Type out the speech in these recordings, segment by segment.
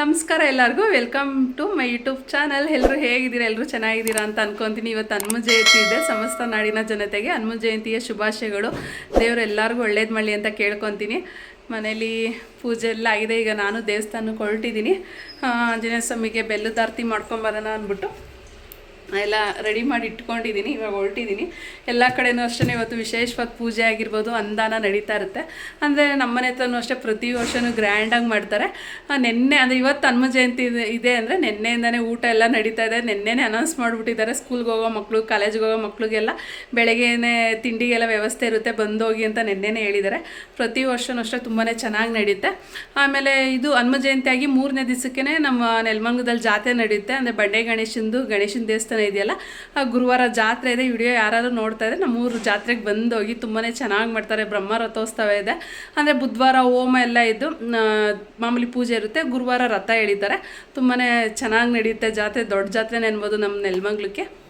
ನಮಸ್ಕಾರ ಎಲ್ಲರಿಗೂ. Welcome to my YouTube channel ಎಲ್ಲರೂ ಹೇಗಿದ್ದೀರಾ? ಎಲ್ಲರೂ ಚೆನ್ನಾಗಿದ್ದೀರಾ ಅಂತ ಅನ್ಕೊಂತೀನಿ. ಇವತ್ತು ಹನುಮ ಜಯಂತಿ ಇದೆ. ಸಮಸ್ತ ನಾಡಿನ ಜನತೆಗೆ ಹನುಮ ಜಯಂತಿಯ ಶುಭಾಶಯಗಳು. ದೇವರು ಎಲ್ಲರಿಗೂ ಒಳ್ಳೇದು ಮಾಡಲಿ ಅಂತ ಕೇಳ್ಕೊತೀನಿ. ಮನೇಲಿ ಪೂಜೆ ಎಲ್ಲ ಆಗಿದೆ. ಈಗ ನಾನು ದೇವಸ್ಥಾನಕ್ಕೆ ಹೊರಟಿದ್ದೀನಿ. ಆಂಜನೇಯ ಸ್ವಾಮಿಗೆ ಬೆಲ್ಲದಾರ್ತಿ ಮಾಡ್ಕೊಂಬರೋಣ ಅಂದ್ಬಿಟ್ಟು. ಎಲ್ಲ ರೆಡಿ ಮಾಡಿ ಇಟ್ಕೊಂಡಿದ್ದೀನಿ, ಇವಾಗ ಹೊರಟಿದ್ದೀನಿ. ಎಲ್ಲ ಕಡೆನೂ ಅಷ್ಟೇ ಇವತ್ತು ವಿಶೇಷವಾದ ಪೂಜೆ ಆಗಿರ್ಬೋದು, ಅಂದಾನ ನಡೀತಾ ಇರುತ್ತೆ. ಅಂದರೆ ನಮ್ಮನೆ ಹತ್ರನೂ ಅಷ್ಟೇ ಪ್ರತಿ ವರ್ಷವೂ ಗ್ರ್ಯಾಂಡಾಗಿ ಮಾಡ್ತಾರೆ. ನಿನ್ನೆ, ಅಂದರೆ ಇವತ್ತು ಹನುಮ ಜಯಂತಿ ಇದೆ- ಇದೆ ಅಂದರೆ ನೆನ್ನೆಯಿಂದನೇ ಊಟ ಎಲ್ಲ ನಡೀತಾ ಇದೆ. ನೆನ್ನೆನೇ ಅನೌನ್ಸ್ ಮಾಡಿಬಿಟ್ಟಿದ್ದಾರೆ ಸ್ಕೂಲ್ಗೆ ಹೋಗೋ ಮಕ್ಕಳು ಕಾಲೇಜ್ಗೆ ಹೋಗೋ ಮಕ್ಕಳಿಗೆಲ್ಲ ಬೆಳಗ್ಗೆನೇ ತಿಂಡಿಗೆಲ್ಲ ವ್ಯವಸ್ಥೆ ಇರುತ್ತೆ, ಬಂದೋಗಿ ಅಂತ ನೆನ್ನೆನೇ ಹೇಳಿದ್ದಾರೆ. ಪ್ರತಿ ವರ್ಷವೂ ಅಷ್ಟೇ ತುಂಬಾ ಚೆನ್ನಾಗಿ ನಡೆಯುತ್ತೆ ಆಮೇಲೆ ಇದು ಹನುಮ ಜಯಂತಿಯಾಗಿ ಮೂರನೇ ದಿವಸಕ್ಕೆ ನಮ್ಮ ನೆಲಮಂಗದಲ್ಲಿ ಜಾತ್ರೆ ನಡೆಯುತ್ತೆ ಅಂದರೆ ಬಂಡೆ ಗಣೇಶಂದು ಗಣೇಶನ ದೇವಸ್ಥಾನ ಇದೆಯಲ್ಲ? ಆ, ಗುರುವಾರ ಜಾತ್ರೆ ಇದೆ. ವಿಡಿಯೋ ಯಾರಾದರೂ ನೋಡ್ತಾ ಇದ್ರೆ ನಮ್ಮೂರು ಜಾತ್ರೆಗೆ ಬಂದೋಗಿ ತುಂಬಾ ಚೆನ್ನಾಗಿ ಮಾಡ್ತಾರೆ. ಬ್ರಹ್ಮ ರಥೋತ್ಸವ ಇದೆ. ಅಂದರೆ ಬುಧವಾರ ಹೋಮ ಎಲ್ಲ ಇದ್ದು ಮಾಮೂಲಿ ಪೂಜೆ ಇರುತ್ತೆ. ಗುರುವಾರ ರಥ ಎಳಿತಾರೆ. ತುಂಬಾ ಚೆನ್ನಾಗಿ ನಡೆಯುತ್ತೆ ಜಾತ್ರೆ. ದೊಡ್ಡ ಜಾತ್ರೆನೇ ಅನ್ಬೋದು ನಮ್ಮ ನೆಲಮಂಗ್ಲಕ್ಕೆ.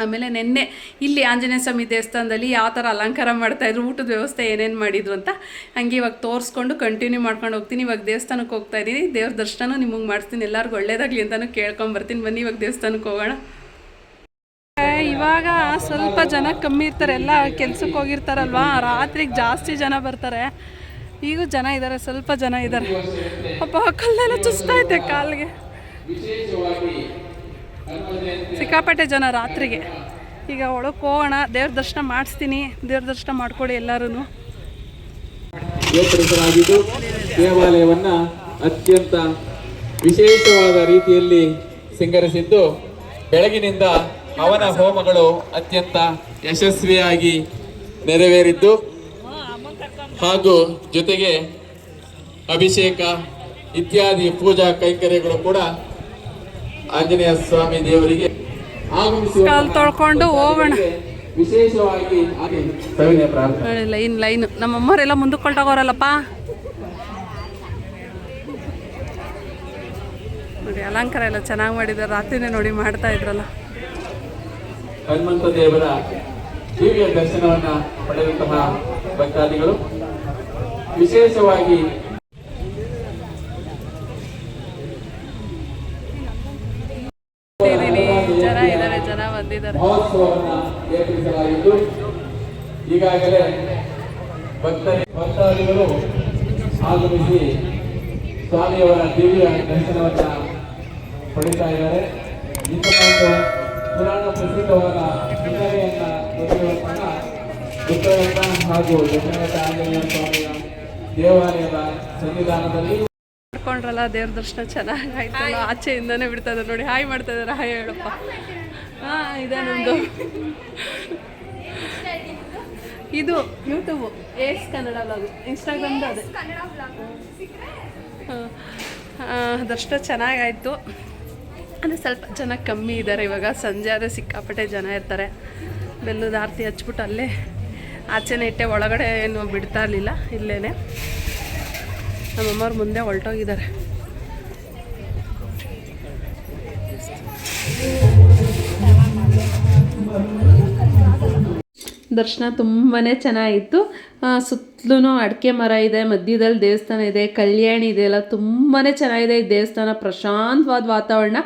ಆಮೇಲೆ ನಿನ್ನೆ ಇಲ್ಲಿ ಆಂಜನೇಯ ಸ್ವಾಮಿ ದೇವಸ್ಥಾನದಲ್ಲಿ ಯಾವ ಥರ ಅಲಂಕಾರ ಮಾಡ್ತಾಯಿದ್ರು ಊಟದ ವ್ಯವಸ್ಥೆ ಏನೇನು ಮಾಡಿದ್ರು ಅಂತ ಹಂಗೆ ಇವಾಗ ತೋರಿಸ್ಕೊಂಡು ಕಂಟಿನ್ಯೂ ಮಾಡ್ಕೊಂಡು ಹೋಗ್ತೀನಿ. ಇವಾಗ ದೇವಸ್ಥಾನಕ್ಕೆ ಹೋಗ್ತಾ ಇದ್ದೀನಿ. ದೇವ್ರ ದರ್ಶನ ನಿಮಗೆ ಮಾಡಿಸ್ತೀನಿ. ಎಲ್ಲರಿಗೂ ಒಳ್ಳೇದಾಗಲಿ ಅಂತಲೂ ಕೇಳ್ಕೊಂಬರ್ತೀನಿ ಬನ್ನಿ ಇವಾಗ ದೇವಸ್ಥಾನಕ್ಕೆ ಹೋಗೋಣ. ಇವಾಗ ಸ್ವಲ್ಪ ಜನ ಕಮ್ಮಿ ಇರ್ತಾರೆ, ಎಲ್ಲ ಕೆಲ್ಸಕ್ಕೆ ಹೋಗಿರ್ತಾರಲ್ವಾ? ರಾತ್ರಿಗೆ ಜಾಸ್ತಿ ಜನ ಬರ್ತಾರೆ. ಈಗೂ ಜನ ಇದ್ದಾರೆ ಸ್ವಲ್ಪ ಜನ ಇದ್ದಾರೆ ಅಪ್ಪ ಕಲ್ಲೆಲ್ಲ ಚುಸ್ತೈತೆ ಕಾಲಿಗೆ. ಸಿಕ್ಕಾಪಟ್ಟೆ ಜನ ರಾತ್ರಿಗೆ. ಈಗ ಒಳಕ್ಕೆ ಹೋಗೋಣ, ದೇವ್ರ ದರ್ಶನ ಮಾಡಿಸ್ತೀನಿ. ದೇವ್ರ ದರ್ಶನ ಮಾಡ್ಕೊಳ್ಳಿ ಎಲ್ಲರೂ ದೇವಾಲಯವನ್ನು ದೇವಾಲಯವನ್ನ ಅತ್ಯಂತ ವಿಶೇಷವಾದ ರೀತಿಯಲ್ಲಿ ಸಿಂಗರಿಸಿದ್ದು ಬೆಳಗಿನಿಂದ ಹವನ ಹೋಮಗಳು ಅತ್ಯಂತ ಯಶಸ್ವಿಯಾಗಿ ನೆರವೇರಿದ್ದು ಹಾಗೂ ಜೊತೆಗೆ ಅಭಿಷೇಕ ಇತ್ಯಾದಿ ಪೂಜಾ ಕೈಂಕರ್ಯಗಳು ಕೂಡ ಆಂಜನೇಯ ಸ್ವಾಮಿ ದೇವರಿಗೆ ತೊಳ್ಕೊಂಡು ಹೋಗೋಣ. ವಿಶೇಷವಾಗಿ ಲೈನ್ ಲೈನ್. ನಮ್ಮ ಅಮ್ಮರೆಲ್ಲ ಮುಂದಕ್ಕೆ ಹೊರಟೋಗೋರಲ್ಲಪ್ಪ ನೋಡಿ ಅಲಂಕಾರ ಎಲ್ಲ ಚೆನ್ನಾಗಿ ಮಾಡಿದ್ದಾರೆ. ರಾತ್ರಿನೇ ನೋಡಿ ಮಾಡ್ತಾ ಇದ್ರಲ್ಲ. ಹನುಮಂತ ದೇವರ ದಿವ್ಯ ದರ್ಶನವನ್ನ ಪಡೆದಂತಹ ಭಕ್ತಾದಿಗಳು ವಿಶೇಷವಾಗಿ ಮಹೋತ್ಸವವನ್ನು ಜನ ಇದ್ದಾರೆ ಜನ ಬಂದಿದ್ದಾರೆ. ಮಹೋತ್ಸವವನ್ನ ಏರ್ಪಡಿಸಲಾಗಿದ್ದು ಈಗಾಗಲೇ ಭಕ್ತರಿ ಭಕ್ತಾದಿಗಳು ಆಗಮಿಸಿ ಸ್ವಾಮಿಯವರ ದಿವ್ಯ ದರ್ಶನವನ್ನು ಪಡಿತಾ ಇದ್ದಾರೆ. ಇಂತಹ ಪುರಾಣ ಪ್ರಸಿದ್ಧವಾದ ಹಿನ್ನೆಲೆಯನ್ನ ಹೊಂದಿರುವಂತಹ ಉತ್ತರಘಟ್ಟ ಹಾಗೂ ದಕ್ಷಿಣಘಟ್ಟ ಆಂಜನೇಯ ಸ್ವಾಮಿಯ ದೇವಾಲಯದ ಸನ್ನಿಧಾನದಲ್ಲಿ. ಮಾಡ್ಕೊಂಡ್ರಲ್ಲ ದೇವ್ರ ದರ್ಶನ ಚೆನ್ನಾಗಿ ಆಯ್ತಲ್ಲ? ಆಚೆಯಿಂದಾನೇ ಬಿಡ್ತಾ ಇದ್ದಾರೆ ನೋಡಿ. ಹಾಯ್ ಮಾಡ್ತಾ ಇದ್ದಾರೆ ಹಾಯ್ ಹೇಳಪ್ಪ. ಹಾ ಇದೆ ನಮ್ಮದು ಇದು ಯೂಟ್ಯೂಬ್ ಏಸ್ ಕನ್ನಡ ಬ್ಲಾಗ್ ಇನ್ಸ್ಟಾಗ್ರಾಮ್ದು ಅದೇ. ಹಾಂ. ದರ್ಶನ ಚೆನ್ನಾಗಾಯಿತು ಅಂದರೆ ಸ್ವಲ್ಪ ಜನ ಕಮ್ಮಿ ಇದ್ದಾರೆ. ಇವಾಗ ಸಂಜೆ ಆದರೆ ಸಿಕ್ಕಾಪಟ್ಟೆ ಜನ ಇರ್ತಾರೆ. ಬೆಲ್ಲದ ಆರತಿ ಹಚ್ಬಿಟ್ಟು ಅಲ್ಲೇ ಆಚೆನೇ ಇಟ್ಟೆ, ಒಳಗಡೆ ಏನು ಬಿಡ್ತಾ ಇರಲಿಲ್ಲ ಇಲ್ಲೇ ನಮ್ಮಮ್ಮವ್ರು ಮುಂದೆ ಹೊರಟೋಗಿದ್ದಾರೆ. ದರ್ಶನ ತುಂಬಾ ಚೆನ್ನಾಗಿತ್ತು. ಸುತ್ತಲೂ ಅಡಿಕೆ ಮರ ಇದೆ, ಮಧ್ಯದಲ್ಲಿ ದೇವಸ್ಥಾನ ಇದೆ, ಕಲ್ಯಾಣಿ ಇದೆ, ಎಲ್ಲ ತುಂಬಾ ಚೆನ್ನಾಗಿದೆ ಈ ದೇವಸ್ಥಾನ. ಪ್ರಶಾಂತವಾದ ವಾತಾವರಣ.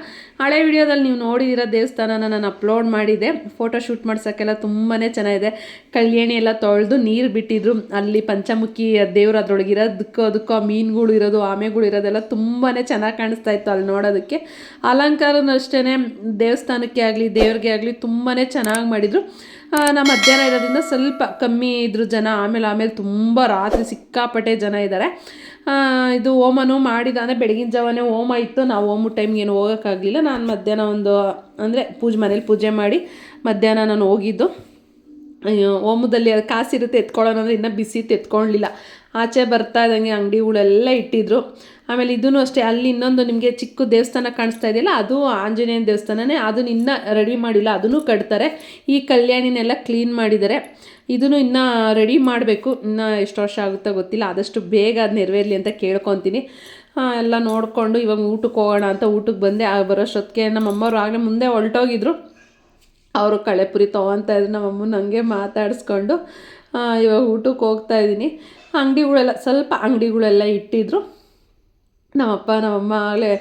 ಹಳೆ ವಿಡಿಯೋದಲ್ಲಿ ನೀವು ನೋಡಿದಿರೋ ದೇವಸ್ಥಾನನ ನಾನು ಅಪ್ಲೋಡ್ ಮಾಡಿದೆ ಫೋಟೋ ಶೂಟ್ ಮಾಡ್ಸೋಕ್ಕೆಲ್ಲ ತುಂಬಾ ಚೆನ್ನಾಗಿದೆ. ಕಲ್ಯಾಣಿ ಎಲ್ಲ ತೊಳೆದು ನೀರು ಬಿಟ್ಟಿದ್ರು. ಅಲ್ಲಿ ಪಂಚಮುಖಿ ದೇವ್ರು ಅದ್ರೊಳಗೆ ಅದಕ್ಕೂ ಮೀನುಗಳು ಇರೋದು, ಆಮೆಗಳು ಇರೋದೆಲ್ಲ ತುಂಬಾ ಚೆನ್ನಾಗಿ ಕಾಣಿಸ್ತಾ ಇತ್ತು ಅಲ್ಲಿ ನೋಡೋದಕ್ಕೆ. ಅಲಂಕಾರನೂ ಅಷ್ಟೇ ದೇವಸ್ಥಾನಕ್ಕೆ ಆಗಲಿ, ದೇವ್ರಿಗೆ ಆಗಲಿ ತುಂಬಾ ಚೆನ್ನಾಗಿ ಮಾಡಿದರು. ನಮ್ಮ ಮಧ್ಯಾಹ್ನ ಇರೋದ್ರಿಂದ ಸ್ವಲ್ಪ ಕಮ್ಮಿ ಇದ್ರು ಜನ, ಆಮೇಲೆ ಆಮೇಲೆ ತುಂಬ ರಾತ್ರಿ ಸಿಕ್ಕಾಪಟ್ಟೆ ಜನ ಇದ್ದಾರೆ ಇದು ಹೋಮನೂ ಮಾಡಿದ, ಅಂದರೆ ಬೆಳಗಿನ ಜಾವನೇ ಹೋಮ ಇತ್ತು, ನಾವು ಹೋಮ ಟೈಮ್ಗೆ ಏನು ಹೋಗೋಕ್ಕಾಗಲಿಲ್ಲ. ನಾನು ಮಧ್ಯಾಹ್ನ ಒಂದು, ಅಂದರೆ ಪೂಜೆ, ಮನೇಲಿ ಪೂಜೆ ಮಾಡಿ ಮಧ್ಯಾಹ್ನ ನಾನು ಹೋಗಿದ್ದು. ಓಮದಲ್ಲಿ ಅದು ಕಾಸಿರುತ್ತೆ, ಎತ್ಕೊಳ್ಳೋಣ ಅಂದರೆ ಇನ್ನೂ ಬಿಸಿ ತೆತ್ಕೊಳ್ಳಲಿಲ್ಲ ಆಚೆ ಬರ್ತಾ ಇದ್ದಂಗೆ ಅಂಗಡಿಗಳೆಲ್ಲ ಇಟ್ಟಿದ್ರು. ಆಮೇಲೆ ಇದೂ ಅಷ್ಟೇ, ಅಲ್ಲಿ ಇನ್ನೊಂದು ನಿಮಗೆ ಚಿಕ್ಕ ದೇವಸ್ಥಾನ ಕಾಣಿಸ್ತಾ ಇದೆಯಲ್ಲ, ಅದು ಆಂಜನೇಯನ ದೇವಸ್ಥಾನನೇ, ಅದನ್ನ ಇನ್ನೂ ರೆಡಿ ಮಾಡಿಲ್ಲ, ಅದನ್ನು ಕಟ್ತಾರೆ. ಈ ಕಲ್ಯಾಣಿನೆಲ್ಲ ಕ್ಲೀನ್ ಮಾಡಿದ್ದಾರೆ. ಇದನ್ನು ಇನ್ನೂ ರೆಡಿ ಮಾಡಬೇಕು. ಇನ್ನೂ ಎಷ್ಟು ವರ್ಷ ಆಗುತ್ತೋ ಗೊತ್ತಿಲ್ಲ, ಆದಷ್ಟು ಬೇಗ ಅದು ನೆರವೇರಲಿ ಅಂತ ಕೇಳ್ಕೊತೀನಿ. ಎಲ್ಲ ನೋಡಿಕೊಂಡು ಇವಾಗ ಊಟಕ್ಕೆ ಹೋಗೋಣ ಅಂತ ಊಟಕ್ಕೆ ಬಂದೆ. ಆ ಬರೋಷ್ಟೊತ್ತಿಗೆ ನಮ್ಮಮ್ಮವ್ರು ಆಗಲೇ ಮುಂದೆ ಹೊರಟೋಗಿದ್ರು. ಅವರು ಕಳೆಪುರಿ ತೊಗೊತಾ ಇದ್ರು, ನಮ್ಮಮ್ಮನ ಹಂಗೆ ಮಾತಾಡಿಸ್ಕೊಂಡು ಇವಾಗ ಊಟಕ್ಕೆ ಹೋಗ್ತಾ ಇದ್ದೀನಿ. ಅಂಗಡಿಗಳೆಲ್ಲ, ಸ್ವಲ್ಪ ಅಂಗಡಿಗಳೆಲ್ಲ ಇಟ್ಟಿದ್ರು. ನಮ್ಮಪ್ಪ, ನಮ್ಮಮ್ಮ ಆಗಲೇ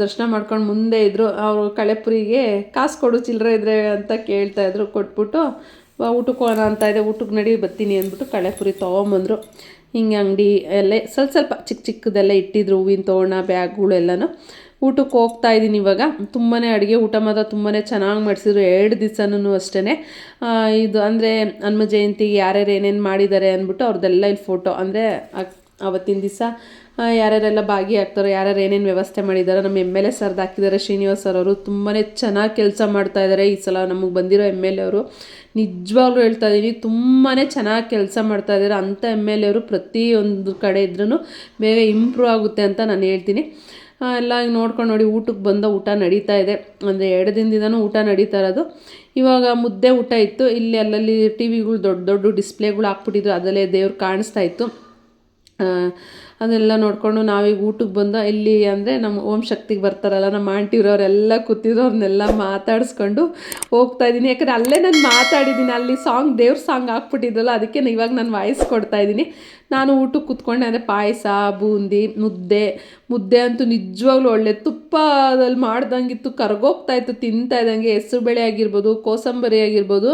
ದರ್ಶನ ಮಾಡ್ಕೊಂಡು ಮುಂದೆ ಇದ್ದರು ಅವರು ಕಳೆಪುರಿಗೆ ಕಾಸು ಕೊಡು ಚಿಲ್ಲರೆ ಇದ್ರೆ ಅಂತ ಕೇಳ್ತಾಯಿದ್ರು ಕೊಟ್ಬಿಟ್ಟು ಊಟಕ್ಕೆ ಹೋಗೋಣ ಅಂತ ಇದೆ, ಊಟಕ್ಕೆ ನಡಿ, ಬರ್ತೀನಿ, ಅಂದ್ಬಿಟ್ಟು ಕಳೆಪುರಿ ತೊಗೊಂಬಂದರು. ಹಿಂಗೆ ಅಂಗಡಿ ಎಲ್ಲ ಸ್ವಲ್ಪ ಸ್ವಲ್ಪ ಚಿಕ್ಕ ಚಿಕ್ಕದೆಲ್ಲ ಇಟ್ಟಿದ್ರು, ಹೂವಿನ ತೋರಣ ಬ್ಯಾಗ್ಗಳು ಎಲ್ಲನೂ ಊಟಕ್ಕೆ ಹೋಗ್ತಾ ಇದ್ದೀನಿ ಇವಾಗ. ತುಂಬಾ ಅಡುಗೆ, ಊಟ ಮಾತ್ರ ತುಂಬಾ ಚೆನ್ನಾಗಿ ಮಾಡಿಸಿದ್ರು. ಎರಡು ದಿವ್ಸನೂ ಅಷ್ಟೇ ಇದು ಅಂದರೆ ಹನುಮ ಜಯಂತಿಗೆ ಯಾರ್ಯಾರು ಏನೇನು ಮಾಡಿದ್ದಾರೆ ಅಂದ್ಬಿಟ್ಟು ಅವ್ರದ್ದೆಲ್ಲ ಇಲ್ಲಿ ಫೋಟೋ ಅಂದರೆ ಅವತ್ತಿನ ದಿವಸ ಯಾರ್ಯಾರೆಲ್ಲ ಭಾಗಿಯಾಗ್ತಾರೋ, ಯಾರ್ಯಾರು ಏನೇನು ವ್ಯವಸ್ಥೆ ಮಾಡಿದ್ದಾರೆ ನಮ್ಮ ಎಂ ಎಲ್ ಎ ಸರ್ದು ಹಾಕಿದ್ದಾರೆ, ಶ್ರೀನಿವಾಸ್ ಸರ್ ಅವರು. ತುಂಬಾ ಚೆನ್ನಾಗಿ ಕೆಲಸ ಮಾಡ್ತಾ ಇದ್ದಾರೆ ಈ ಸಲ ನಮಗೆ ಬಂದಿರೋ ಎಂ ಎಲ್ ಎ ಅವರು. ನಿಜವಾಗ್ಲೂ ಹೇಳ್ತಾ ಇದ್ದೀನಿ ತುಂಬಾ ಚೆನ್ನಾಗಿ ಕೆಲಸ ಮಾಡ್ತಾ ಇದ್ದಾರೆ. ಅಂಥ ಎಂ ಎಲ್ ಎ ಅವರು ಪ್ರತಿಯೊಂದು ಕಡೆ ಇದ್ರೂ ಬೇಗ ಇಂಪ್ರೂವ್ ಆಗುತ್ತೆ ಅಂತ ನಾನು ಹೇಳ್ತೀನಿ. ಎಲ್ಲ ಹಿಂಗೆ ನೋಡ್ಕೊಂಡು ನೋಡಿ ಊಟಕ್ಕೆ ಬಂದ ಊಟ ನಡೀತಾ ಇದೆ. ಅಂದರೆ ಎರಡು ದಿನದಿಂದನೂ ಊಟ ನಡೀತಾ ಇರೋದು. ಇವಾಗ ಮುದ್ದೆ ಊಟ ಇತ್ತು. ಇಲ್ಲಿ ಅಲ್ಲಲ್ಲಿ ಟಿ ವಿಗಳು ದೊಡ್ಡ ದೊಡ್ಡ ಡಿಸ್ಪ್ಲೇಗಳು ಹಾಕ್ಬಿಟ್ಟಿದ್ರು. ಅದರಲ್ಲೇ ದೇವ್ರು ಕಾಣಿಸ್ತಾ ಇತ್ತು. ಅದೆಲ್ಲ ನೋಡಿಕೊಂಡು ನಾವೀಗ ಊಟಕ್ಕೆ ಬಂದ. ಇಲ್ಲಿ ಅಂದರೆ ನಮ್ಮ ಓಂ ಶಕ್ತಿಗೆ ಬರ್ತಾರಲ್ಲ, ನಮ್ಮ ಆಂಟಿವ್ರವರೆಲ್ಲ ಕೂತಿದ್ರು. ಅವ್ರನ್ನೆಲ್ಲ ಮಾತಾಡಿಸ್ಕೊಂಡು ಹೋಗ್ತಾ ಇದ್ದೀನಿ. ಯಾಕಂದರೆ ಅಲ್ಲೇ ನಾನು ಮಾತಾಡಿದ್ದೀನಿ. ಅಲ್ಲಿ ಸಾಂಗ್, ದೇವ್ರ ಸಾಂಗ್ ಹಾಕ್ಬಿಟ್ಟಿದ್ದಲ್ಲ ಅದಕ್ಕೆ ಇವಾಗ ನಾನು ವಾಯ್ಸ್ ಕೊಡ್ತಾ ಇದ್ದೀನಿ. ನಾನು ಊಟಕ್ಕೆ ಕೂತ್ಕೊಂಡೆ ಅಂದರೆ ಪಾಯಸ, ಬೂಂದಿ, ಮುದ್ದೆ ಮುದ್ದೆ ಅಂತೂ ನಿಜವಾಗ್ಲೂ ಒಳ್ಳೆ ತುಪ್ಪದಲ್ಲಿ ಮಾಡ್ದಂಗಿತ್ತು, ಕರ್ಗೋಗ್ತಾ ಇತ್ತು, ತಿಂತಾ ಇದ್ದಂಗೆ. ಹೆಸ್ರು ಬೇಳೆ ಆಗಿರ್ಬೋದು, ಕೋಸಂಬರಿ ಆಗಿರ್ಬೋದು.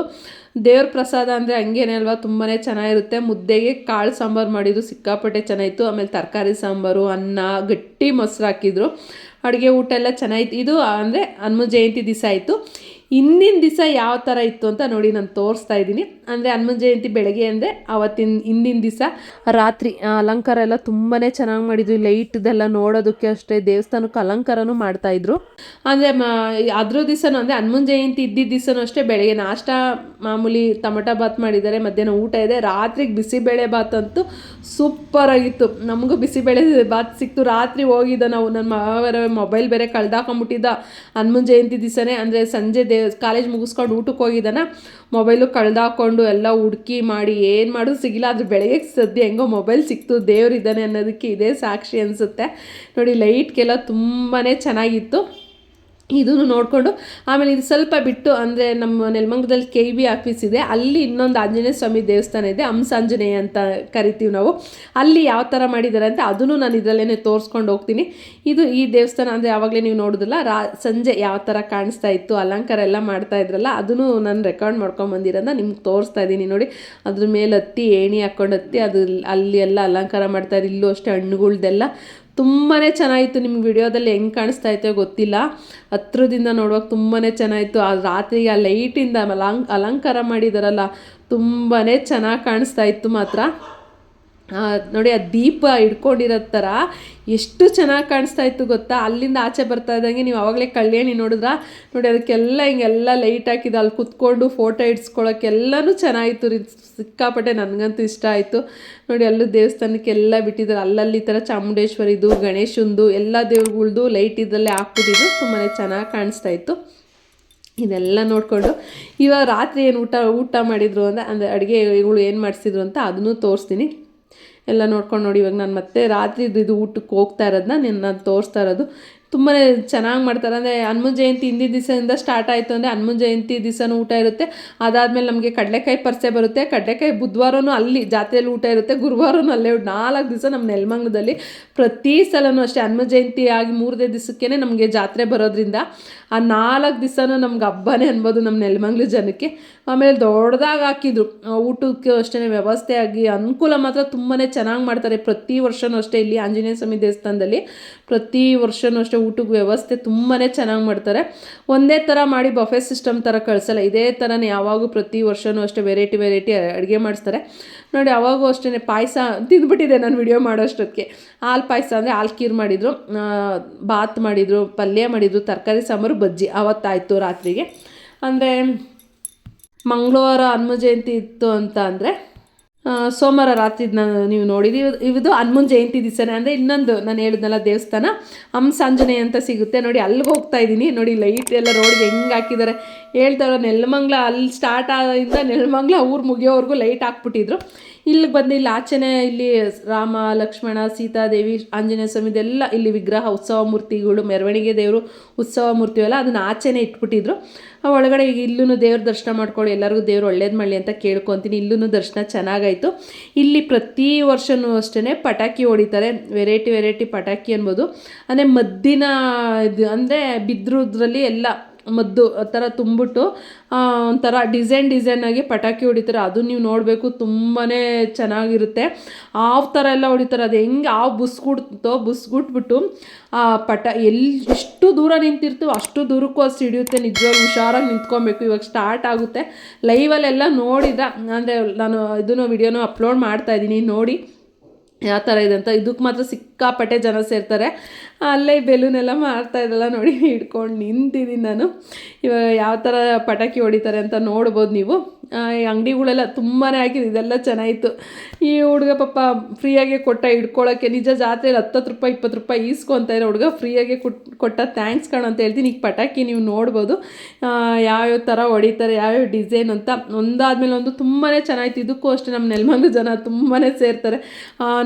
ದೇವ್ರ ಪ್ರಸಾದ ಅಂದರೆ ಹಂಗೇನೆ ಅಲ್ವಾ? ತುಂಬಾ ಚೆನ್ನಾಗಿರುತ್ತೆ. ಮುದ್ದೆಗೆ ಕಾಳು ಸಾಂಬಾರು ಮಾಡಿದ್ರು, ಸಿಕ್ಕಾಪಟ್ಟೆ ಚೆನ್ನಾಗಿತ್ತು. ಆಮೇಲೆ ತರಕಾರಿ ಸಾಂಬಾರು, ಅನ್ನ, ಗಟ್ಟಿ ಮೊಸರು ಹಾಕಿದ್ರು. ಅಡುಗೆ ಊಟ ಎಲ್ಲ ಚೆನ್ನಾಗಿತ್ತು. ಇದು ಅಂದರೆ ಹನುಮ ಜಯಂತಿ ದಿವಸ ಆಯಿತು. ಹಿಂದಿನ ದಿವಸ ಯಾವ ಥರ ಇತ್ತು ಅಂತ ನೋಡಿ ನಾನು ತೋರಿಸ್ತಾ ಇದ್ದೀನಿ. ಅಂದರೆ ಹನುಮನ್ ಜಯಂತಿ ಬೆಳಗ್ಗೆ ಅಂದರೆ ಅವತ್ತಿನ ಹಿಂದಿನ ದಿವಸ ರಾತ್ರಿ ಅಲಂಕಾರ ಎಲ್ಲ ತುಂಬಾ ಚೆನ್ನಾಗಿ ಮಾಡಿದ್ರು. ಲೈಟ್ದೆಲ್ಲ ನೋಡೋದಕ್ಕೆ ಅಷ್ಟೇ ದೇವಸ್ಥಾನಕ್ಕೆ ಅಲಂಕಾರನೂ ಮಾಡ್ತಾಯಿದ್ರು ಅಂದರೆ ಅದ್ರ ದಿವಸನೂ ಅಂದರೆ ಹನುಮನ್ ಜಯಂತಿ ಇದ್ದಿದ್ದ ದಿವಸನೂ ಅಷ್ಟೇ ಬೆಳಗ್ಗೆ ನಾಷ್ಟ ಮಾಮೂಲಿ ಟೊಮಟೊ ಬಾತ್ ಮಾಡಿದ್ದಾರೆ, ಮಧ್ಯಾಹ್ನ ಊಟ ಇದೆ, ರಾತ್ರಿಗೆ ಬಿಸಿಬೇಳೆ ಬಾತ್ ಅಂತೂ ಸೂಪರ್ ಆಗಿತ್ತು. ನಮಗೂ ಬಿಸಿಬೇಳೆ ಬಾತ್ ಸಿಕ್ತು. ರಾತ್ರಿ ಹೋಗಿದ್ದ ನಾವು ನನ್ನ ಮೊಬೈಲ್ ಬೇರೆ ಕಳ್ದಾಕೊಂಬಿಟ್ಟಿದ್ದ ಹನುಮನ್ ಜಯಂತಿ ದಿವಸನೇ ಅಂದರೆ ಸಂಜೆ ಕಾಲೇಜ್ ಮುಗಿಸ್ಕೊಂಡು ಊಟಕ್ಕೆ ಹೋಗಿದ್ದಾನ ಮೊಬೈಲು ಕಳ್ದಾಕೊಂಡು ಎಲ್ಲ ಹುಡುಕಿ ಮಾಡಿ ಏನು ಮಾಡೋದು ಸಿಗಿಲ್ಲ ಅದ್ರ ಬೆಳಗ್ಗೆ ಸದ್ಯ ಹೆಂಗೋ ಮೊಬೈಲ್ ಸಿಕ್ತು, ದೇವರಿದ್ದಾನೆ ಅನ್ನೋದಕ್ಕೆ ಇದೇ ಸಾಕ್ಷಿ ಅನಿಸುತ್ತೆ. ನೋಡಿ ಲೈಟ್ಗೆಲ್ಲ ತುಂಬಾ ಚೆನ್ನಾಗಿತ್ತು. ಇದನ್ನು ನೋಡಿಕೊಂಡು ಆಮೇಲೆ ಇದು ಸ್ವಲ್ಪ ಬಿಟ್ಟು ಅಂದರೆ ನಮ್ಮ ನೆಲಮಂಗದಲ್ಲಿ ಕೆ ಬಿ ಆಫೀಸ್ ಇದೆ. ಅಲ್ಲಿ ಇನ್ನೊಂದು ಆಂಜನೇಯ ಸ್ವಾಮಿ ದೇವಸ್ಥಾನ ಇದೆ, ಹಂಸಾಂಜನೇಯ ಅಂತ ಕರಿತೀವಿ ನಾವು. ಅಲ್ಲಿ ಯಾವ ಥರ ಮಾಡಿದ್ದಾರೆ ಅಂತ ಅದನ್ನು ನಾನು ಇದರಲ್ಲೇ ತೋರಿಸ್ಕೊಂಡು ಹೋಗ್ತೀನಿ. ಇದು ಈ ದೇವಸ್ಥಾನ ಅಂದರೆ ಯಾವಾಗಲೇ ನೀವು ನೋಡೋದಿಲ್ಲ, ರಾ, ಸಂಜೆ ಯಾವ ಥರ ಕಾಣಿಸ್ತಾ ಇತ್ತು, ಅಲಂಕಾರ ಎಲ್ಲ ಮಾಡ್ತಾ ಇದ್ರಲ್ಲ, ಅದನ್ನು ನಾನು ರೆಕಾರ್ಡ್ ಮಾಡ್ಕೊಂಡು ಬಂದಿರೋದನ್ನ ನಿಮ್ಗೆ ತೋರಿಸ್ತಾ ಇದ್ದೀನಿ ನೋಡಿ. ಅದ್ರ ಮೇಲೆ ಹತ್ತಿ ಏಣಿ ಹಾಕ್ಕೊಂಡು ಹತ್ತಿ ಅದು ಅಲ್ಲಿ ಎಲ್ಲ ಅಲಂಕಾರ ಮಾಡ್ತಾರೆ ಇಲ್ಲೂ ಅಷ್ಟೇ ಹಣ್ಣುಗಳ್ದೆಲ್ಲ ತುಂಬಾ ಚೆನ್ನಾಗಿತ್ತು ನಿಮ್ಗೆ ವಿಡಿಯೋದಲ್ಲಿ ಹೆಂಗೆ ಕಾಣಿಸ್ತಾ ಐತೆ ಗೊತ್ತಿಲ್ಲ. ಹತ್ರದಿಂದ ನೋಡುವಾಗ ತುಂಬಾ ಚೆನ್ನಾಗಿತ್ತು. ಆ ರಾತ್ರಿ ಆ ಲೈಟಿಂದ ಅಲಂಕ್, ಅಲಂಕಾರ ಮಾಡಿದಾರಲ್ಲ ತುಂಬಾ ಚೆನ್ನಾಗಿ ಕಾಣಿಸ್ತಾ ಇತ್ತು ಮಾತ್ರ. ನೋಡಿ, ಆ ದೀಪ ಹಿಡ್ಕೊಂಡಿರೋ ಥರ ಎಷ್ಟು ಚೆನ್ನಾಗಿ ಕಾಣಿಸ್ತಾ ಇತ್ತು ಗೊತ್ತಾ? ಅಲ್ಲಿಂದ ಆಚೆ ಬರ್ತಾ ಇದ್ದಂಗೆ ನೀವು ಆವಾಗಲೇ ಕಲ್ಯಾಣಿ ನೋಡಿದ್ರ? ನೋಡಿ, ಅದಕ್ಕೆಲ್ಲ ಹಿಂಗೆಲ್ಲ ಲೈಟ್ ಹಾಕಿದ್ದು, ಅಲ್ಲಿ ಕುತ್ಕೊಂಡು ಫೋಟೋ ಇಡ್ಸ್ಕೊಳಕ್ಕೆಲ್ಲನೂ ಚೆನ್ನಾಗಿತ್ತು ರೀ. ಸಿಕ್ಕಾಪಟ್ಟೆ ನನಗಂತೂ ಇಷ್ಟ ಆಯಿತು. ನೋಡಿ, ಅಲ್ಲೂ ದೇವಸ್ಥಾನಕ್ಕೆಲ್ಲ ಬಿಟ್ಟಿದ್ದಾರೆ. ಅಲ್ಲಲ್ಲಿ ಈ ಥರ ಚಾಮುಂಡೇಶ್ವರಿದು, ಗಣೇಶಂದು, ಎಲ್ಲ ದೇವ್ರುಗಳ್ದು ಲೈಟ್ ಇದರಲ್ಲೇ ಹಾಕ್ಬಿಟ್ಟಿದ್ದು. ತುಂಬಾ ಚೆನ್ನಾಗಿ ಕಾಣಿಸ್ತಾ ಇತ್ತು. ಇದೆಲ್ಲ ನೋಡಿಕೊಂಡು ಇವಾಗ ರಾತ್ರಿ ಏನು ಊಟ ಊಟ ಮಾಡಿದ್ರು ಅಂದರೆ ಅಂದರೆ ಅಡುಗೆಗಳು ಏನು ಮಾಡಿಸಿದ್ರು ಅಂತ ಅದನ್ನು ತೋರಿಸ್ತೀನಿ. ಎಲ್ಲ ನೋಡ್ಕೊಂಡು ನೋಡಿ ಇವಾಗ ನಾನು ಮತ್ತೆ ರಾತ್ರಿದು ಇದು ಊಟಕ್ಕೆ ಹೋಗ್ತಾ ಇರೋದನ್ನ ನಿನ್ನ ನಾನು ತೋರಿಸ್ತಾ ಇರೋದು. ತುಂಬಾ ಚೆನ್ನಾಗಿ ಮಾಡ್ತಾರೆ. ಅಂದರೆ ಹನುಮನ್ ಜಯಂತಿ ಹಿಂದಿನ ದಿವಸದಿಂದ ಸ್ಟಾರ್ಟ್ ಆಯಿತು ಅಂದರೆ ಹನುಮನ್ ಜಯಂತಿ ದಿವಸನೂ ಊಟ ಇರುತ್ತೆ. ಅದಾದಮೇಲೆ ನಮಗೆ ಕಡಲೆಕಾಯಿ ಪರಿಚಯ ಬರುತ್ತೆ. ಕಡಲೆಕಾಯಿ ಬುಧವಾರನೂ ಅಲ್ಲಿ ಜಾತ್ರೆಯಲ್ಲಿ ಊಟ ಇರುತ್ತೆ. ಗುರುವಾರನೂ ಅಲ್ಲೇ ನಾಲ್ಕು ದಿವಸ ನಮ್ಮ ನೆಲಮಂಗ್ಲದಲ್ಲಿ ಪ್ರತಿ ಸಲನೂ ಅಷ್ಟೇ. ಹನುಮ ಜಯಂತಿ ಆಗಿ ಮೂರನೇ ದಿವಸಕ್ಕೇ ನಮಗೆ ಜಾತ್ರೆ ಬರೋದ್ರಿಂದ ಆ ನಾಲ್ಕು ದಿವಸನೂ ನಮ್ಗೆ ಹಬ್ಬನೇ ಅನ್ಬೋದು ನಮ್ಮ ನೆಲಮಂಗ್ಲ ಜನಕ್ಕೆ. ಆಮೇಲೆ ದೊಡ್ಡದಾಗಿ ಹಾಕಿದ್ರು. ಊಟಕ್ಕೆ ಅಷ್ಟೇ ವ್ಯವಸ್ಥೆ ಆಗಿ ಅನುಕೂಲ ಮಾತ್ರ ತುಂಬಾ ಚೆನ್ನಾಗಿ ಮಾಡ್ತಾರೆ. ಪ್ರತಿ ವರ್ಷವೂ ಅಷ್ಟೇ ಇಲ್ಲಿ ಆಂಜನೇಯ ಸ್ವಾಮಿ ದೇವಸ್ಥಾನದಲ್ಲಿ ಪ್ರತಿ ವರ್ಷವೂ ಅಷ್ಟೇ ಊಟಕ್ಕೆ ವ್ಯವಸ್ಥೆ ತುಂಬಾ ಚೆನ್ನಾಗಿ ಮಾಡ್ತಾರೆ. ಒಂದೇ ಥರ ಮಾಡಿ ಬಫೆ ಸಿಸ್ಟಮ್ ಥರ ಕಳಿಸಲ್ಲ. ಇದೇ ಥರನೇ ಯಾವಾಗೂ ಪ್ರತಿ ವರ್ಷವೂ ಅಷ್ಟೇ ವೆರೈಟಿ ವೆರೈಟಿ ಅಡುಗೆ ಮಾಡಿಸ್ತಾರೆ. ನೋಡಿ, ಅವಾಗೂ ಅಷ್ಟೇ ಪಾಯಸ ತಿಂದ್ಬಿಟ್ಟಿದೆ ನಾನು ವಿಡಿಯೋ ಮಾಡೋಷ್ಟೊತ್ತಿಗೆ ಹಾಲು ಪಾಯಸ ಅಂದರೆ ಹಾಲು ಖೀರ್ ಮಾಡಿದರು. ಬಾತ್ ಮಾಡಿದರು, ಪಲ್ಯ ಮಾಡಿದರು, ತರಕಾರಿ, ಸಾಂಬಾರು, ಬಜ್ಜಿ. ಅವತ್ತಾಯಿತು ರಾತ್ರಿಗೆ. ಅಂದರೆ ಮಂಗಳವಾರ ಹನುಮ ಜಯಂತಿ ಇತ್ತು ಅಂತ ಅಂದರೆ ಸೋಮವಾರ ರಾತ್ರಿ ನೀವು ನೋಡಿದ್ದು ಇದು ಹನುಮನ್ ಜಯಂತಿ ದಿವಸನೇ. ಅಂದರೆ ಇನ್ನೊಂದು ನಾನು ಹೇಳಿದ್ನಲ್ಲ ದೇವಸ್ಥಾನ. ಹಂಸಾಂಜನೇಯ ಅಂತ ಸಿಗುತ್ತೆ. ನೋಡಿ ಅಲ್ಲಿಗೆ ಹೋಗ್ತಾ ಇದ್ದೀನಿ. ನೋಡಿ ಲೈಟ್ ಎಲ್ಲ ರೋಡ್ಗೆ ಹೆಂಗೆ ಹಾಕಿದ್ದಾರೆ ಹೇಳ್ತಾರೆ ನೆಲಮಂಗ್ಲ ಅಲ್ಲಿ ಸ್ಟಾರ್ಟ್ ಆದಿಂದ ನೆಲಮಂಗ್ಲ ಊರು ಮುಗಿಯೋವರೆಗೂ ಲೈಟ್ ಹಾಕ್ಬಿಟ್ಟಿದ್ರು. ಇಲ್ಲಿಗೆ ಬಂದು ಇಲ್ಲಿ ಆಚೆನೆ ಇಲ್ಲಿ ರಾಮ, ಲಕ್ಷ್ಮಣ, ಸೀತಾದೇವಿ, ಆಂಜನೇಯ ಸ್ವಾಮಿ ಇದೆಲ್ಲ ಇಲ್ಲಿ ವಿಗ್ರಹ, ಉತ್ಸವ ಮೂರ್ತಿಗಳು, ಮೆರವಣಿಗೆ ದೇವರು, ಉತ್ಸವ ಮೂರ್ತಿ ಎಲ್ಲ ಅದನ್ನು ಆಚೆನೆ ಇಟ್ಬಿಟ್ಟಿದ್ರು. ಒಳಗಡೆ ಈಗ ಇಲ್ಲೂ ದೇವ್ರ ದರ್ಶನ ಮಾಡ್ಕೊಳ್ಳಿ, ಎಲ್ಲರಿಗೂ ದೇವ್ರು ಒಳ್ಳೇದು ಮಾಡಲಿ ಅಂತ ಕೇಳ್ಕೊತೀನಿ. ಇಲ್ಲೂ ದರ್ಶನ ಚೆನ್ನಾಗಾಯಿತು. ಇಲ್ಲಿ ಪ್ರತಿ ವರ್ಷವೂ ಅಷ್ಟೇ ಪಟಾಕಿ ಹೊಡಿತಾರೆ. ವೆರೈಟಿ ವೆರೈಟಿ ಪಟಾಕಿ ಅನ್ಬೋದು. ಅಂದರೆ ಮದ್ದಿನ ಇದು ಅಂದರೆ ಬಿದ್ರೋದ್ರಲ್ಲಿ ಎಲ್ಲ ಮದ್ದು ಥರ ತುಂಬಿಟ್ಟು ಒಂಥರ ಡಿಸೈನ್ ಡಿಸೈನಾಗಿ ಪಟಾಕಿ ಹೊಡಿತಾರೆ. ಅದು ನೀವು ನೋಡಬೇಕು ತುಂಬಾ ಚೆನ್ನಾಗಿರುತ್ತೆ. ಆವ್ ಥರ ಎಲ್ಲ ಹೊಡಿತಾರೆ. ಅದು ಹೆಂಗೆ ಆವು ಬುಸ್ಗುಡ್ತೋ ಬುಸ್ಗುಟ್ಬಿಟ್ಟು ಆ, ಪಟ ಎಲ್ಲಿ ಎಷ್ಟು ದೂರ ನಿಂತಿರ್ತೀವೋ ಅಷ್ಟು ದೂರಕ್ಕೂ ಅಷ್ಟು ಹಿಡಿಯುತ್ತೆ ನಿಜವಾಗ್ಲೂ ಹುಷಾರಾಗಿ ನಿಂತ್ಕೊಬೇಕು. ಇವಾಗ ಸ್ಟಾರ್ಟ್ ಆಗುತ್ತೆ. ಲೈವಲ್ಲೆಲ್ಲ ನೋಡಿದ, ಅಂದರೆ ನಾನು ಇದನ್ನು ವಿಡಿಯೋನು ಅಪ್ಲೋಡ್ ಮಾಡ್ತಾ ಇದ್ದೀನಿ. ನೋಡಿ, ಯಾವ ಥರ ಇದೆ ಅಂತ. ಇದಕ್ಕೆ ಮಾತ್ರ ಸಿಕ್ಕಾಪಟ್ಟೆ ಜನ ಸೇರ್ತಾರೆ. ಅಲ್ಲೇ ಬೆಲೂನೆಲ್ಲ ಮಾರ್ತಾ ಇದ್ದಲ್ಲ ನೋಡಿ, ಹಿಡ್ಕೊಂಡು ನಿಂತಿದ್ದೀನಿ ನಾನು. ಇವಾಗ ಯಾವ ಥರ ಪಟಾಕಿ ಹೊಡಿತಾರೆ ಅಂತ ನೋಡ್ಬೋದು ನೀವು. ಈ ಅಂಗಡಿಗಳೆಲ್ಲ ತುಂಬಾ ಹಾಕಿದೆ, ಇದೆಲ್ಲ ಚೆನ್ನಾಗಿತ್ತು. ಈ ಹುಡುಗ ಪಾಪ ಫ್ರೀಯಾಗೆ ಕೊಟ್ಟ ಹಿಡ್ಕೊಳ್ಳೋಕ್ಕೆ ನಿಜ ಜಾತ್ರೆಯಲ್ಲಿ ಹತ್ತತ್ತು ರೂಪಾಯಿ, ಇಪ್ಪತ್ತು ರೂಪಾಯಿ ಈಸ್ಕೊಂತ ಇರೋ ಹುಡುಗ ಫ್ರೀಯಾಗೆ ಕೊಟ್ಟು ಥ್ಯಾಂಕ್ಸ್ ಕಣ ಅಂತ ಹೇಳ್ತೀನಿ. ಈಗ ಪಟಾಕಿ ನೀವು ನೋಡ್ಬೋದು. ಯಾವ್ಯಾವ ಥರ ಹೊಡಿತಾರೆ ಯಾವ್ಯಾವ ಡಿಸೈನ್ ಅಂತ. ಒಂದಾದ್ಮೇಲೆ ಒಂದು ತುಂಬಾ ಚೆನ್ನಾಗಿತ್ತು. ಇದಕ್ಕೂ ಅಷ್ಟೇ ನಮ್ಮ ನೆಲಮಂಗ ಜನ ತುಂಬಾ ಸೇರ್ತಾರೆ.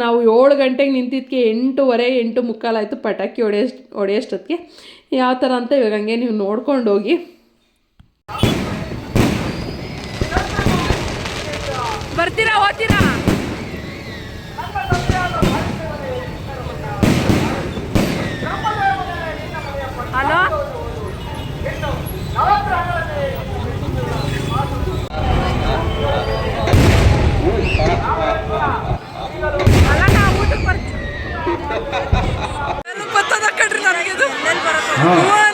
ನಾವು ಏಳು ಗಂಟೆಗೆ ನಿಂತಿದ್ದಕ್ಕೆ ಎಂಟೂವರೆ ಎಂಟು ಮುಕ್ಕಾಲಾಯಿತು ಪಟಾಕಿ ಹೊಡೆಯೋಷ್ಟು ಹೊಡೆಯೋಷ್ಟೊತ್ತಿಗೆ ಯಾವ ಥರ ಅಂತ ಇವಾಗ ಹಂಗೆ ನೀವು ನೋಡ್ಕೊಂಡು ಹೋಗಿ. ಬರ್ತೀರಾ, ಓದ್ತೀರಾ ಹಲೋ ಅಲ್ಲ ನಾವು ಊಟಕ್ಕೆ ಬರ್ತೀವಿ ಗೊತ್ತದ ಕಡ್ರಿ ನನಗಿದು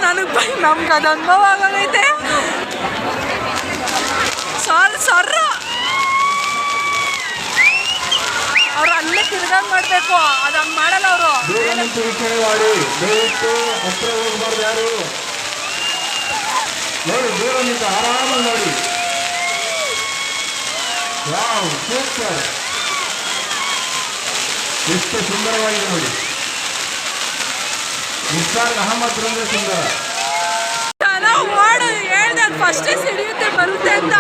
ನನಗೆ ಬೈ ನಮ್ಗೆ ಅದು ಅನುಭವ ಆಗೈತೆ ಸಾಲ್, ಸರ್ರ. ಅವ್ರು ಅಲ್ಲೇ ತಿರ್ಗಂಗ್ ಮಾಡ್ಬೇಕು. ಅದು ಹಂಗೆ ಮಾಡಲ್ಲ ಅವರು. ಮಾಡಿ. ಆರಾಮಾಗಿ ನೋಡಿ. Wow, super. ಎಷ್ಟು ಸುಂದರವಾಗಿದೆ ನೋಡಿ. ಮುಸ್ತಾನ್ ಅಹಮದ್ ಅಂದ್ರೆ ಸುಂದರ ನಾವು ಮಾಡೋದು ಹೇಳ್ದೆ ಅದು ಫಸ್ಟೇ ಸಿಡಿಯುತ್ತೆ ಬರುತ್ತೆ ಅಂತ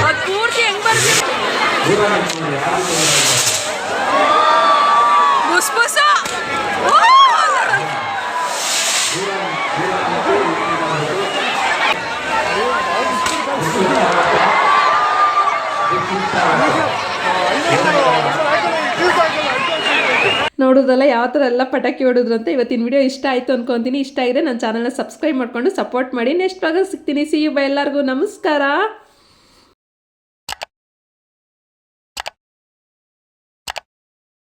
ಅದು ಪೂರ್ತಿ ಹೆಂಗ್ ಬರ್ಬೇಕು ದೂರ ನಿಂತು ನೋಡಿ ಯಾರು ಬುಸ್ ಬುಸ ನೋಡೋದಲ್ಲ, ಯಾವ ಥರ ಎಲ್ಲ ಪಟಾಕಿ ಹೊಡೋದ್ರು ಅಂತ ಇವತ್ತಿನ ವಿಡಿಯೋ ಇಷ್ಟ ಆಯಿತು ಅನ್ಕೊತೀನಿ. ಇಷ್ಟ ಆಗಿದೆ ನನ್ನ ಚಾನಲ್ನ ಸಬ್ಸ್ಕ್ರೈಬ್ ಮಾಡಿಕೊಂಡು ಸಪೋರ್ಟ್ ಮಾಡಿ. ನೆಕ್ಸ್ಟ್ ಭಾಗ ಸಿಗ್ತೀನಿ. ಸಿ ಯು ಬೈ ಎಲ್ಲರಿಗೂ. ನಮಸ್ಕಾರ.